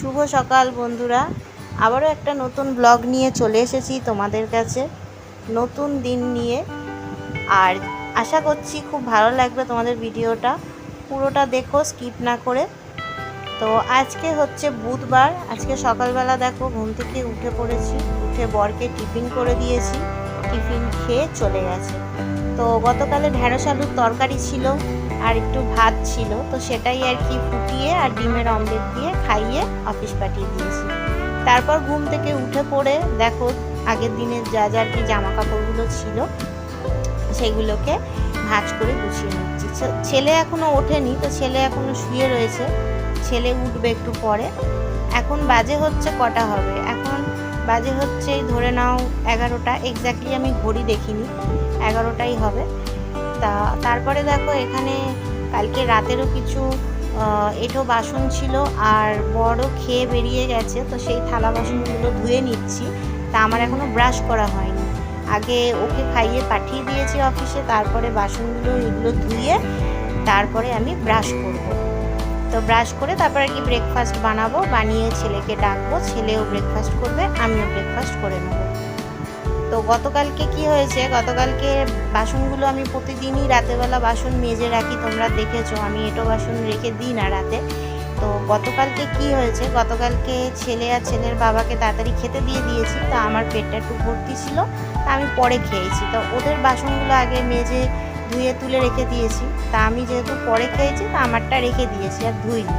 শুভ সকাল বন্ধুরা। আবারও একটা নতুন ব্লগ নিয়ে চলে এসেছি তোমাদের কাছে। নতুন দিন নিয়ে। আর আশা করছি খুব ভালো লাগবে তোমাদের ভিডিওটা। পুরোটা দেখো স্কিপ না করে। তো আজকে হচ্ছে বুধবার। আজকে সকালবেলা দেখো, ঘুম থেকে উঠে পড়েছি। উঠে বরকে টিফিন করে দিয়েছি। টিফিন খেয়ে চলে গেছে। তো গতকালে ঢ্যাঁড়স আলুর তরকারি ছিল। আর একটু ভাত ছিল, তো সেটাই আর কি ফুটিয়ে আর ডিমের অমলেট দিয়ে খাইয়ে অফিস পাঠিয়ে দিয়েছি। তারপর ঘুম থেকে উঠে পড়ে দেখো আগের দিনের যা যা আর কি জামা কাপড়গুলো ছিল, সেগুলোকে ভাঁজ করে গুছিয়ে নিচ্ছি। ছেলে এখনও ওঠেনি, তো ছেলে এখনও শুয়ে রয়েছে। ছেলে উঠবে একটু পরে। এখন বাজে হচ্ছে কটা হবে? এখন বাজে হচ্ছে ধরে নাও এগারোটা। এক্স্যাক্টলি আমি ঘড়ি দেখিনি, এগারোটাই হবে। তা তারপরে দেখো এখানে কালকে রাতেরও কিছু এঁটো বাসন ছিল আর বড় খেয়ে বেরিয়ে গেছে, তো সেই থালা বাসনগুলো ধুয়ে নিচ্ছি। তা আমার এখনও ব্রাশ করা হয়নি। আগে ওকে খাইয়ে পাঠিয়ে দিয়েছি অফিসে, তারপরে বাসনগুলো এগুলো ধুয়ে তারপরে আমি ব্রাশ করব। তো ব্রাশ করে তারপর কি ব্রেকফাস্ট বানাবো, বানিয়ে ছেলেকে ডাকবো, ছেলেও ব্রেকফাস্ট করবে, আমিও ব্রেকফাস্ট করে নেব। তো গতকালকে কি হয়েছে? গতকালকে বাসনগুলো আমি প্রতিদিনই রাতেবেলা বাসন মেজে রাখি, তোমরা দেখেছ। আমি এটো বাসন রেখে দিই না রাতে। তো গতকালকে কি হয়েছে? গতকালকে ছেলে আর ছেলের বাবাকে তাড়াতাড়ি খেতে দিয়ে দিয়েছি। তা আমার পেটটা একটু ভর্তি ছিল, তা আমি পরে খেয়েছি। তো ওদের বাসনগুলো আগে মেজে ধুয়ে তুলে রেখে দিয়েছি। তা আমি যেহেতু পরে খেয়েছি, তা আমারটা রেখে দিয়েছি আর ধুইনি।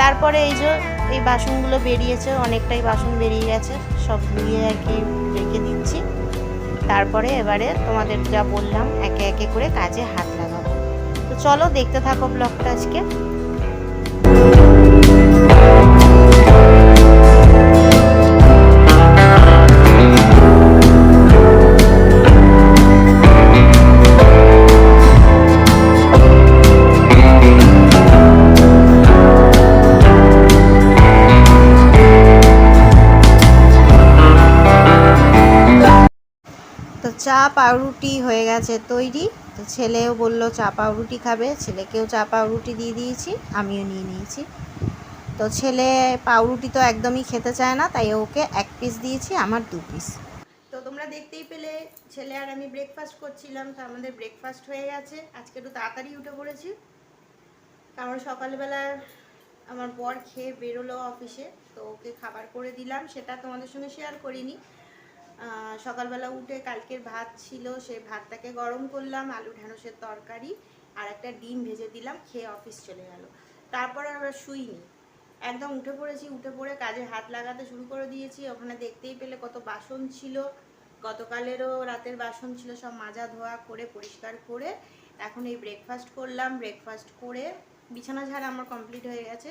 তারপরে এই যে এই বাসনগুলো বেরিয়েছে, অনেকটাই বাসন বেরিয়ে গেছে। সব ধুয়ে একে রেখে দিচ্ছি। তারপরে এবারে তোমাদের যা বললাম, একে একে করে কাজে হাত লাগাবো। তো চলো দেখতে থাকো ব্লগটা আজকে। চা পাউরুটি হয়ে গেছে তৈরি। তো ছেলেও বলল, চা পাউরুটি খাবে। ছেলেকেও চা পাউরুটি দিয়ে দিয়েছি, আমিও নিয়ে নিয়েছি। তো ছেলে পাউরুটি তো একদমই খেতে চায় না, তাই ওকে এক পিস দিয়েছি, আমার দু পিস তো তোমরা দেখতেই পেলে, ছেলে আর আমি ব্রেকফাস্ট করছিলাম, তো আমাদের ব্রেকফাস্ট হয়ে গেছে। আজকে একটু তাড়াতাড়ি উঠে পড়েছি। কারণ সকালবেলা আমার বর খেয়ে বেরোলো অফিসে তো ওকে খাবার করে দিলাম, সেটা তোমাদের সঙ্গে শেয়ার করিনি। সকালবেলা উঠে কালকের ভাত ছিল, সে ভাতটাকে গরম করলাম, আলু ঢ্যাঁড়সের তরকারি আর একটা ডিম ভেজে দিলাম, খেয়ে অফিস চলে গেল। তারপর আমরা শুইনি। একদম উঠে পড়েছি, উঠে পড়ে কাজে হাত লাগাতে শুরু করে দিয়েছি। ওখানে দেখতেই পেলে কত বাসন ছিল। গতকালেরও রাতের বাসন ছিল, সব মাজা ধোয়া করে, পরিষ্কার করে। এখন এই ব্রেকফাস্ট করলাম ব্রেকফাস্ট করে বিছানা ঝাড়া আমার কমপ্লিট হয়ে গেছে।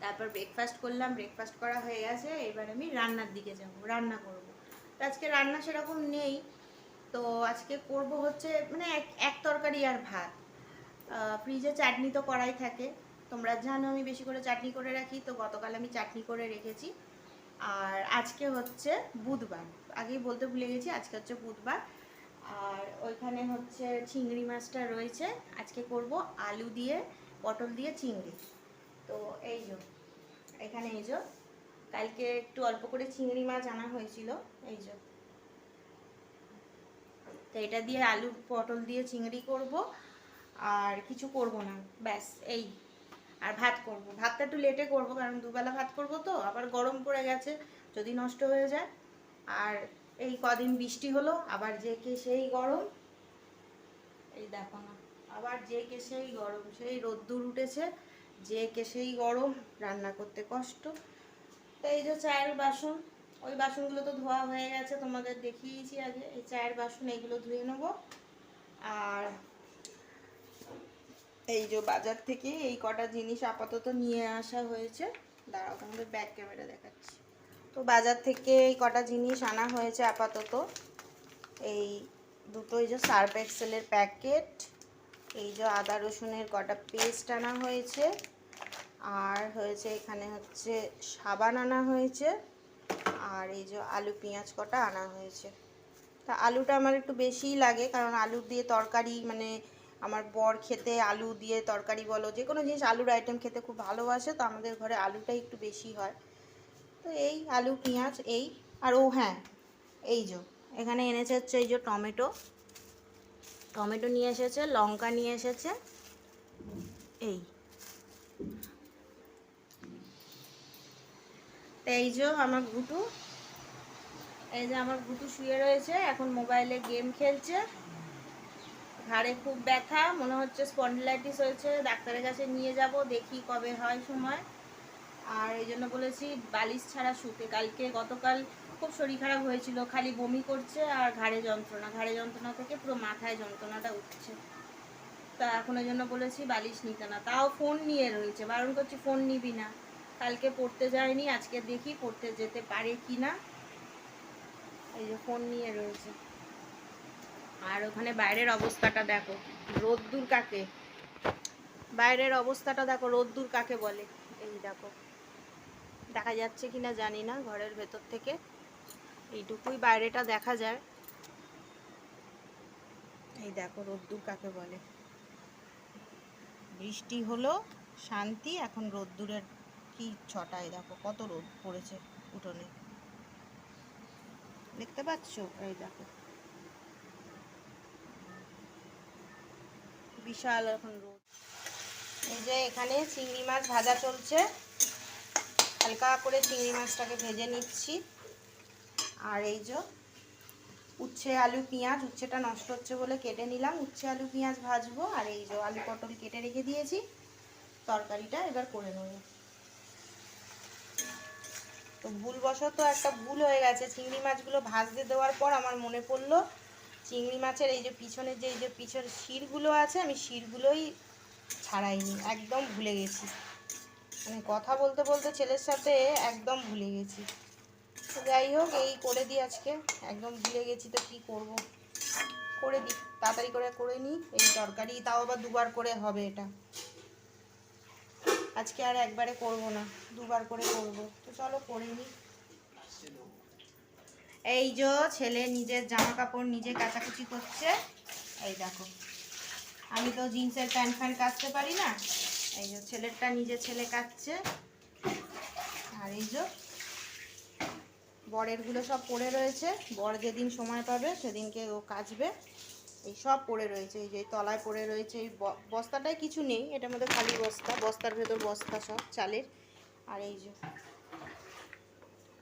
তারপর ব্রেকফাস্ট করলাম ব্রেকফাস্ট করা হয়ে গেছে। এবার আমি রান্নার দিকে যাব, রান্না করব। তো আজকে রান্না সেরকম নেই। তো আজকে করব হচ্ছে মানে এক এক তরকারি আর ভাত। ফ্রিজে চাটনি তো করাই থাকে। তোমরা জানো আমি বেশি করে চাটনি করে রাখি, তো গতকাল আমি চাটনি করে রেখেছি। আর আজকে হচ্ছে বুধবার। আগেই বলতে ভুলে গেছি, আজকে হচ্ছে বুধবার। আর ওইখানে হচ্ছে চিংড়ি মাছটা রয়েছে। আজকে করব আলু দিয়ে, পটল দিয়ে চিংড়ি। তো এই যে, এখানে এই যে কালকে একটু অল্প করে চিংড়ি মাছ আনা হয়েছিল, এই যে। তো এটা দিয়ে আলু পটল দিয়ে চিংড়ি করব, আর কিছু করব না, ব্যাস, এই। আর ভাত করব। ভাতটা একটু লেটে করব, কারণ দুবেলা ভাত করব তো, আবার গরম পড়ে গেছে, যদি নষ্ট হয়ে যায়। আর এই কদিন বৃষ্টি হলো, আবার যে কে সেই গরম, এই দেখো না, আবার যে কে সেই গরম, সেই রোদ্দুর উঠেছে, যে কে সেই গরম, রান্না করতে কষ্ট। তো এই যে চায়ের বাসন, ওই বাসনগুলো তো ধোয়া হয়ে গেছে, তোমাদের দেখিয়েছি আগে। এই চায়ের বাসন, এইগুলো ধুয়ে নেব। আর এই যে বাজার থেকে এই কটা জিনিস আপাতত নিয়ে আসা হয়েছে। দাঁড়াও, তোমাদের ব্যাক ক্যামেরা দেখাচ্ছি। তো বাজার থেকে এই কটা জিনিস আনা হয়েছে আপাতত। এই দুটো, এই যে সার্ফ এক্সেলের প্যাকেট, এই যে আদা রসুনের কটা পেস্ট আনা হয়েছে। আর হয়েছে এখানে হচ্ছে সাবান আনা হয়েছে, আর এই যে আলু, পেঁয়াজ কটা আনা হয়েছে। তা আলুটা আমার একটু বেশিই লাগে, কারণ আলু দিয়ে তরকারি মানে আমার বর খেতে আলু দিয়ে তরকারি বলো, যে কোনো জিনিস আলুর আইটেম খেতে খুব ভালোবাসে, তো আমাদের ঘরে আলুটাই একটু বেশি হয়। তো এই আলু, পেঁয়াজ, এই, আর ও হ্যাঁ এই যে, এখানে এনেছে হচ্ছে এই যে টমেটো। টমেটো নিয়ে এসেছে, লঙ্কা নিয়ে এসেছে, এই। এই যে আমার গুটু। এই যে আমার গুটু শুয়ে রয়েছে, এখন মোবাইলে গেম খেলছে। ঘাড়ে খুব ব্যথা, মনে হচ্ছে স্পন্ডিলাইটিস হয়েছে। ডাক্তারের কাছে নিয়ে যাব, দেখি কবে হয় সময়। আর এই জন্য বলেছি, বালিশ ছাড়া শুতে। কালকে গতকাল খুব শরীর খারাপ হয়েছিল, খালি বমি করছে আর ঘাড়ে যন্ত্রণা। ঘাড়ে যন্ত্রণা থেকে পুরো মাথায় যন্ত্রণাটা উঠছে। তা এখন জন্য বলেছি, বালিশ নিতে না। তাও ফোন নিয়ে রয়েছে। বারণ করছি ফোন নিবি না। কালকে পড়তে যায়নি, আজকে দেখি পড়তে যেতে পারে কি না এই যে ফোন নিয়ে রয়েছে। আর ওখানে বাইরের অবস্থাটা দেখো, রোদ্দুর কাকে? বাইরের অবস্থাটা দেখো, রোদ্দুর কাকে বলে? এই দেখো, দেখা যাচ্ছে কিনা জানি না, ঘরের ভেতর থেকে। এইটুকুই বাইরেটা দেখা যায়। এই দেখো, রোদ্দুর কাকে বলে? বৃষ্টি হলো, শান্তি, এখন রোদ্দুরের কি ছটায়? দেখো কত রোদ পড়েছে উঠোনে। দেখতে পাচ্ছ? এই দেখো। বিশাল এখন রোদ। এই যে এখানে চিংড়ি মাছ ভাজা চলছে। হালকা করে চিংড়ি মাছটাকে ভেজে নিচ্ছি। আর এই যে উচ্ছে আলু পেঁয়াজ, উচ্ছেটা নষ্ট হচ্ছে বলে কেটে নিলাম। উচ্ছে আলু পেঁয়াজ ভাজবো আর এই যে আলু পটল কেটে রেখে দিয়েছি। তরকারিটা এবার করে নেব। তো ভুলবশত একটা ভুল হয়ে গেছে। চিংড়ি মাছগুলো ভাজতে দেওয়ার পর আমার মনে পড়ল, চিংড়ি মাছের এই যে পিছনের যে এই যে পিছনের শিরগুলো আছে, আমি শিরগুলোই ছাড়াইনি, একদম ভুলে গেছি। মানে কথা বলতে বলতে ছেলের সাথে একদম ভুলে গেছি। তো যাই হোক, এই করে দিই আজকে, একদম ভুলে গেছি তো কি করব। করে দিই, তাড়াতাড়ি করে করে নিই, এই তরকারি তাও আবার দুবার করে হবে এটা। আজকে আর একবারে করব না, দুবার করে করব। তো চলো করে নিই এই যে ছেলে নিজের জামা কাপড় নিজে কাচাকুচি করছে। এই দেখো। আমি তো জিন্সের প্যান্ট ফ্যান্ট কাচতে পারি না। এই যে ছেলেরটা নিজে ছেলে কাচ্ছে। আর এই যে বরেরগুলো সব পড়ে রয়েছে। বর যেদিন সময় পাবে সেদিনকে ও কাচবে। এই সব পড়ে রয়েছে এই যে তলায় পড়ে রয়েছে এই বস্তাটায় কিছু নেই এটার মধ্যে খালি বস্তা বস্তার ভেতর বস্তা সব চালের। আর এই যে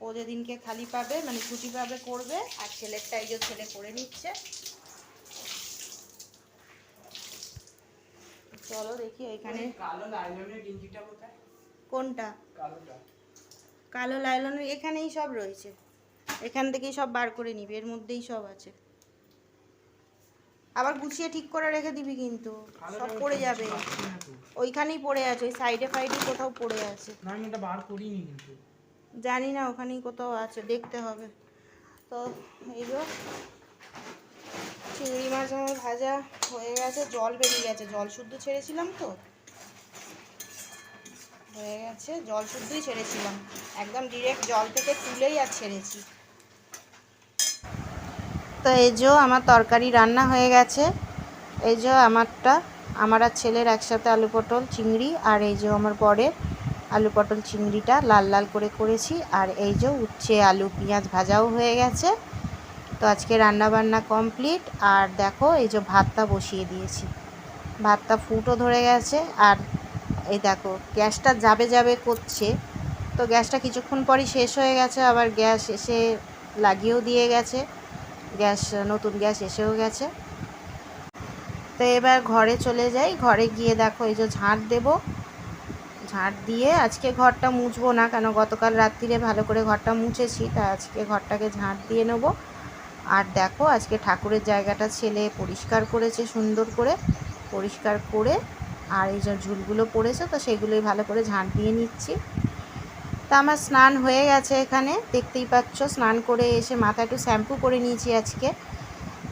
ও যেদিনকে খালি পাবে মানে ছুটি পাবে করবে আর ছেলেরটা এই যে ছেলে করে নিচ্ছে। চলো দেখি এখানে। কালো লাইলনের গেঞ্জিটা কোথায়? কোনটা? কালোটা। কালো লাইলনের এখানেই সব রয়েছে। এখান থেকেই সব বার করে নিবি এর মধ্যেই সব আছে। আবার গুছিয়ে ঠিক করে রেখে দিবি কিন্তু। সব পড়ে যাবে। ওইখানেই পড়ে আছে ওই সাইডে ফাইডে কোথাও পড়ে আছে। না আমি ওটা বার করিনি কিন্তু। জানি না ওখানেই কোথাও আছে দেখতে হবে। তো এই যে চিংড়ি মাছ আমার ভাজা হয়ে গেছে জল বেরিয়ে গেছে জল শুদ্ধ ছেড়েছিলাম তো। হয়ে গেছে জল শুদ্ধই ছেড়েছিলাম। একদম ডিরেক্ট জল থেকে তুলেই আর ছেড়েছি। তো এই যে আমার তরকারি রান্না হয়ে গেছে। এই যে আমারটা, আমার আর ছেলের একসাথে আলু পটল, চিংড়ি আর এই যে আমার বরের আলু পটল, চিংড়িটা লাল লাল করে করেছি। আর এই যে উচ্ছে আলু, পেঁয়াজ ভাজাও হয়ে গেছে। তো আজকে রান্না বান্না কমপ্লিট। আর দেখো, এই যে ভাতটা বসিয়ে দিয়েছি। ভাতটা ফুটও ধরে গেছে। আর এই দেখো, গ্যাসটা যাবে যাবে করছে। তো গ্যাসটা কিছুক্ষণ পরই শেষ হয়ে গেছে। আবার গ্যাস এসে লাগিয়েও দিয়ে গেছে। গ্যাস, নতুন গ্যাস এসেও গেছে। তো এবার ঘরে চলে যাই। ঘরে গিয়ে দেখো এই যে ঝাঁট দেবো। ঝাঁট দিয়ে আজকে ঘরটা মুছবো না কেন? গতকাল রাত্রিরে ভালো করে ঘরটা মুছেছি, তা আজকে ঘরটাকে ঝাঁট দিয়ে নেব। আর দেখো আজকে ঠাকুরের জায়গাটা ছেলে পরিষ্কার করেছে সুন্দর করে। পরিষ্কার করে আর এই যে ঝুলগুলো পড়েছে, তো সেগুলোই ভালো করে ঝাঁট দিয়ে নিচ্ছি। তা আমার স্নান হয়ে গেছে এখানে। দেখতেই পাচ্ছ, স্নান করে এসে মাথা একটু শ্যাম্পু করে নিয়েছি আজকে।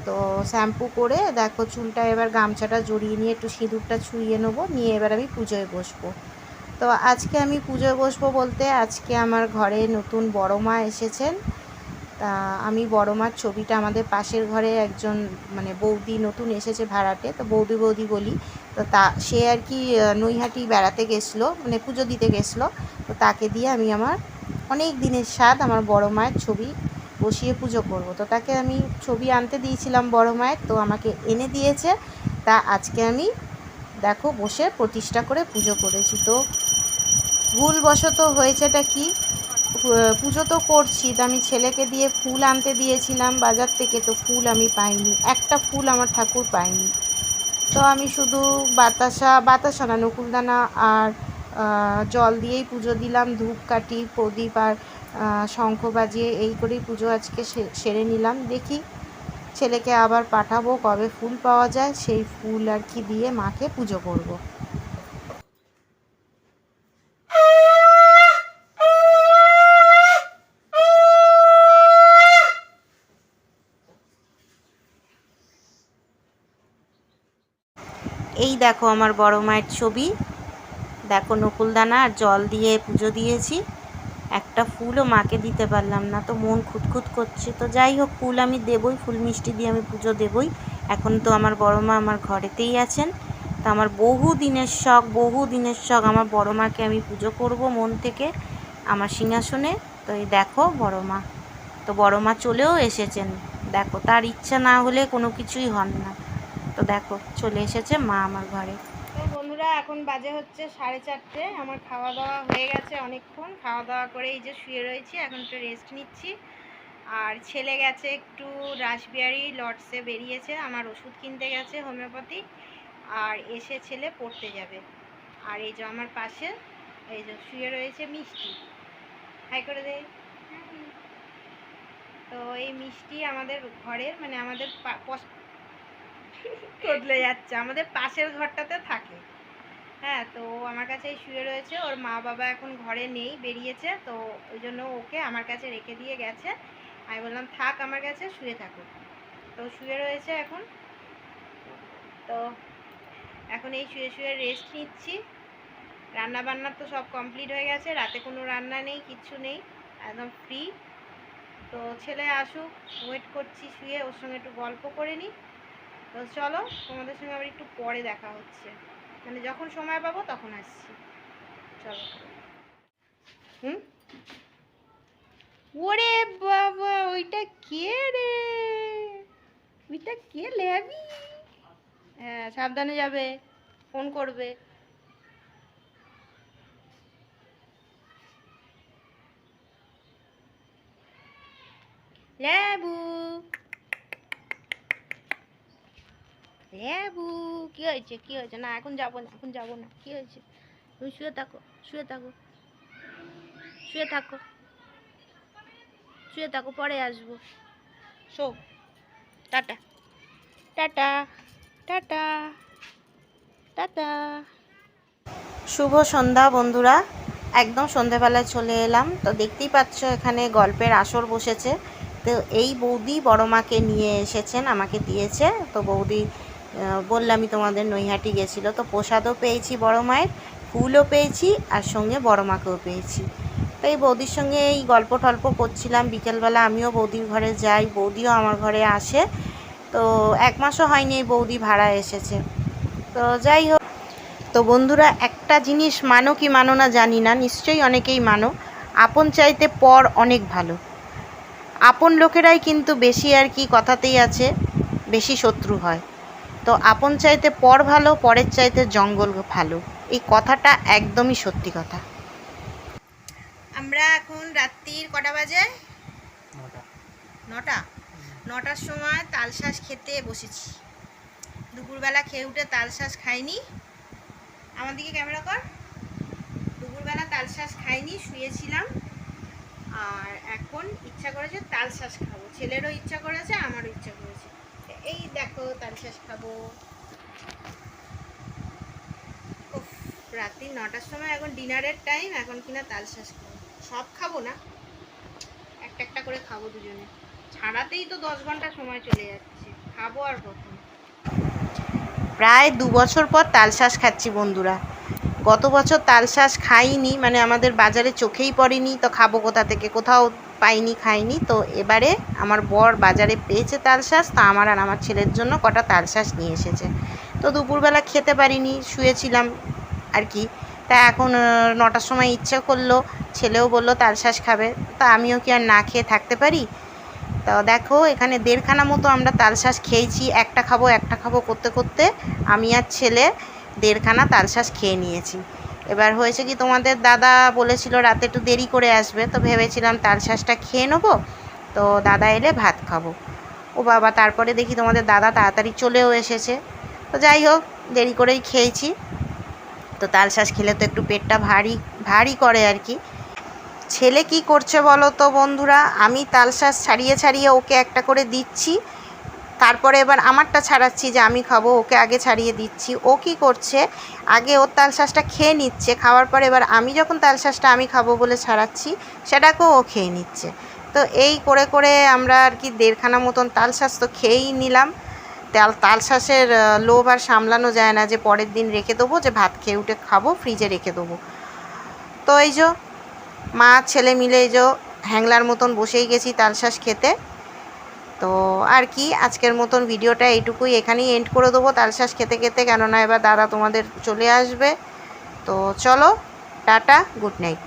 তো শ্যাম্পু করে দেখো চুলটা এবার গামছাটা জড়িয়ে নিয়ে একটু সিঁদুরটা ছুঁয়ে নেব, নিয়ে এবার আমি পুজোয় বসবো। তো আজকে আমি পুজোয় বসবো বলতে আজকে আমার ঘরে নতুন বড় মা এসেছেন। তা আমি বড় মার ছবিটা আমাদের পাশের ঘরে একজন মানে বৌদি নতুন এসেছে ভাড়াটে, তো বৌদি বৌদি বলি তো তা, সে আর কি নৈহাটি বেড়াতে গেছিল মানে পুজো দিতে গেছিল। তো তাকে দিয়ে আমি আমার অনেক দিনের স্বাদ, আমার বড় মায়ের ছবি বসিয়ে পুজো করব। তো তাকে আমি ছবি আনতে দিয়েছিলাম বড় মায়ের, তো আমাকে এনে দিয়েছে। তা আজকে আমি দেখো বসে প্রতিষ্ঠা করে পুজো করেছি। তো ভুলবশত হয়েছেটা কি? পুজো তো করছি, তো আমি ছেলেকে দিয়ে ফুল আনতে দিয়েছিলাম বাজার থেকে, তো ফুল আমি পাইনি। একটা ফুল আমার ঠাকুর পাইনি তো আমি শুধু বাতাসা বাতাসা না, নকুলদানা আর জল দিয়েই পুজো দিলাম। ধূপকাঠি, প্রদীপ আর শঙ্খ বাজিয়ে এই করেই পুজো আজকে সেরে নিলাম। দেখি ছেলেকে আবার পাঠাবো কবে ফুল পাওয়া যায়। সেই ফুল আর কি দিয়ে মাকে পুজো করব। দেখো আমার বড় মায়ের ছবি। দেখো নকুলদানা আর জল দিয়ে পুজো দিয়েছি। একটা ফুলও মাকে দিতে পারলাম না, তো মন খুঁতখুত করছে। তো যাই হোক, ফুল আমি দেবই, ফুল মিষ্টি দিয়ে আমি পুজো দেবই। এখন তো আমার বড় মা আমার ঘরেতেই আছেন। তো আমার বহু দিনের শখ, বহু দিনের শখ, আমার বড় মাকে আমি পুজো করব মন থেকে আমার সিংহাসনে। তো এই দেখো বড় মা। তো বড় মা চলেও এসেছেন। দেখো, তার ইচ্ছা না হলে কোনো কিছুই হন না। তো দেখো, চলে এসেছে মা আমার ঘরে। তো বন্ধুরা, এখন বাজে হচ্ছে সাড়ে চারটে। আমার খাওয়া দাওয়া হয়ে গেছে অনেকক্ষণ। খাওয়া দাওয়া করে এই যে শুয়ে রয়েছি, এখন একটু রেস্ট নিচ্ছি। আর ছেলে গেছে একটু রাসবিহারি লর্ডসে বেরিয়েছে, আমার ওষুধ কিনতে গেছে হোমিওপ্যাথিক আর এসে ছেলে পড়তে যাবে। আর এই যে আমার পাশে, এই যে শুয়ে রয়েছে মিষ্টি। হাই করে দে। তো এই মিষ্টি আমাদের ঘরের মানে আমাদের বদলে যাচ্ছে, আমাদের পাশের ঘরটাতে থাকে। হ্যাঁ তো আমার কাছেই শুয়ে রয়েছে, ওর মা বাবা এখন ঘরে নেই, বেরিয়েছে, তো ওই জন্য ওকে আমার কাছে রেখে দিয়ে গেছে। আমি বললাম, থাক আমার কাছে, শুয়ে থাকো। তো শুয়ে রয়েছে এখন। তো এখন এই শুয়ে শুয়ে রেস্ট নিচ্ছি। রান্না বান্না তো সব কমপ্লিট হয়ে গেছে, রাতে কোনো রান্না নেই, কিচ্ছু নেই, একদম ফ্রি তো ছেলে আসুক ওয়েট করছি, শুয়ে ওর সঙ্গে একটু গল্প করে নিই। তো চলো, তোমাদের সঙ্গে আবার একটু পরে দেখা হচ্ছে। মানে যখন সময় পাবো তখন আসছি। চলো। হুম? ওরে বাবা, ওইটা কে রে? ওইটা কে লেবি হ্যাঁ সাবধানে যাবে, ফোন করবে। লেবু লেবু কি হয়েছে কি হয়েছে? না, এখন যাব না, এখন যাব না। কি হয়েছে? তুমি শুয়ে থাকো শুয়ে থাকো। শুয়ে থাকো। শুয়ে থাকো, পরে আসব। শো। টাটা। টাটা। টাটা। টাটা। শুভ সন্ধ্যা বন্ধুরা। একদম সন্ধেবেলায় চলে এলাম। তো দেখতেই পাচ্ছ, এখানে গল্পের আসর বসেছে। তো এই বৌদি বড় মাকে নিয়ে এসেছেন, আমাকে দিয়েছে। তো বৌদি বললামই তোমাদের নৈহাটি গেছিল। তো প্রসাদও পেয়েছি বড় মায়ের, ফুলও পেয়েছি আর সঙ্গে বড় মাকেও পেয়েছি। তো এই বৌদির সঙ্গে এই গল্প টল্প করছিলাম। বিকেলবেলা আমিও বৌদির ঘরে যাই, বৌদিও আমার ঘরে আসে। তো এক মাসও হয়নি এই বৌদি ভাড়া এসেছে। তো যাই হোক, তো বন্ধুরা একটা জিনিস মানো কি মানো না জানি না, নিশ্চয়ই অনেকেই মানো। আপন চাইতে পর অনেক ভালো। আপন লোকেরাই কিন্তু বেশি আর কি কথাতেই আছে, বেশি শত্রু হয়। তো আপন চাইতে পর ভালো পরের চাইতে জঙ্গল ভালো। এই কথাটা একদমই সত্যি কথা। আমরা এখন রাত্রির কটা বাজে? নটা। নটার সময় তালশাঁস খেতে বসেছি। দুপুরবেলা খেয়ে উঠে তালশাঁস খাইনি। আমার দিকে ক্যামেরা কর। দুপুরবেলা তালশাঁস খাইনি শুয়েছিলাম। আর এখন ইচ্ছা করেছে তালশাঁস খাব। ছেলেরও ইচ্ছা করেছে আমারও ইচ্ছা করেছে। এই দেখো তালশাঁস খাব। রাত্রি নটার সময় এখন ডিনারের টাইম এখন কিনা তালশাঁস খাব। সব খাব না, একটা একটা করে খাব দুজনে। ছাড়াতেই তো দশ ঘণ্টা সময় চলে যাচ্ছে, খাব আর কখন? প্রায় দু বছর পর তালশাঁস খাচ্ছি বন্ধুরা। গত বছর তালশাঁস খাইনি মানে আমাদের বাজারে চোখেই পড়েনি, তো খাব কোথা থেকে? কোথাও পাইনি, খাইনি, তো এবারে আমার বর বাজারে পেয়েছে তালশাঁস তা আমার আর আমার ছেলের জন্য কটা তালশাঁস নিয়ে এসেছে। তো দুপুরবেলা খেতে পারিনি, শুয়েছিলাম আর কি। তা এখন নটার সময় ইচ্ছে করল, ছেলেও বলল তালশাঁস খাবে, তা আমিও কি আর না খেয়ে থাকতে পারি? তো দেখো, এখানে দেড়খানা মতো আমরা তালশাঁস খেয়েছি, একটা খাব একটা খাব করতে করতে আমি আর ছেলে দেড়খানা তালশাঁস খেয়ে নিয়েছি। এবার হয়েছে কি তোমাদের দাদা বলেছিল রাতে একটু দেরি করে আসবে, তো ভেবেছিলাম তালশাঁসটা খেয়ে নেব। তো দাদা এলে ভাত খাব। ও বাবা, তারপরে দেখি তোমাদের দাদা তাড়াতাড়ি চলেও এসেছে। তো যাই হোক, দেরি করেই খেয়েছি। তো তালশাঁস খেলে তো একটু পেটটা ভারী ভারী করে আর কি। ছেলে কি করছে বলো তো বন্ধুরা? আমি তালশাঁস ছাড়িয়ে ছাড়িয়ে ওকে একটা করে দিচ্ছি। তারপরে এবার আমারটা ছাড়াচ্ছি যে আমি খাব ওকে আগে ছাড়িয়ে দিচ্ছি। ও কি করছে? আগে ওর তালশাঁসটা খেয়ে নিচ্ছে খাওয়ার পরে এবার আমি যখন তালশাঁসটা আমি খাব বলে ছাড়াচ্ছি সেটাকেও ও খেয়ে নিচ্ছে। তো এই করে করে আমরা আর কি দেড়খানা মতন তালশাঁস তো খেয়েই নিলাম। তাল তালশাঁসের আহ, লোভ আর সামলানো যায় না যে পরের দিন রেখে দেবো যে ভাত খেয়ে উঠে খাব ফ্রিজে রেখে দেবো। তো এই যে মা ছেলে মিলে এই যে হ্যাংলার মতন বসেই গেছি তালশাঁস খেতে। তো আর কি, আজকের মতন ভিডিওটা এইটুকুই এখানেই এন্ড করে দেবো তালশ্বাস খেতে খেতে, কেননা এবার দাদা তোমাদের চলে আসবে। তো চলো, টাটা গুড নাইট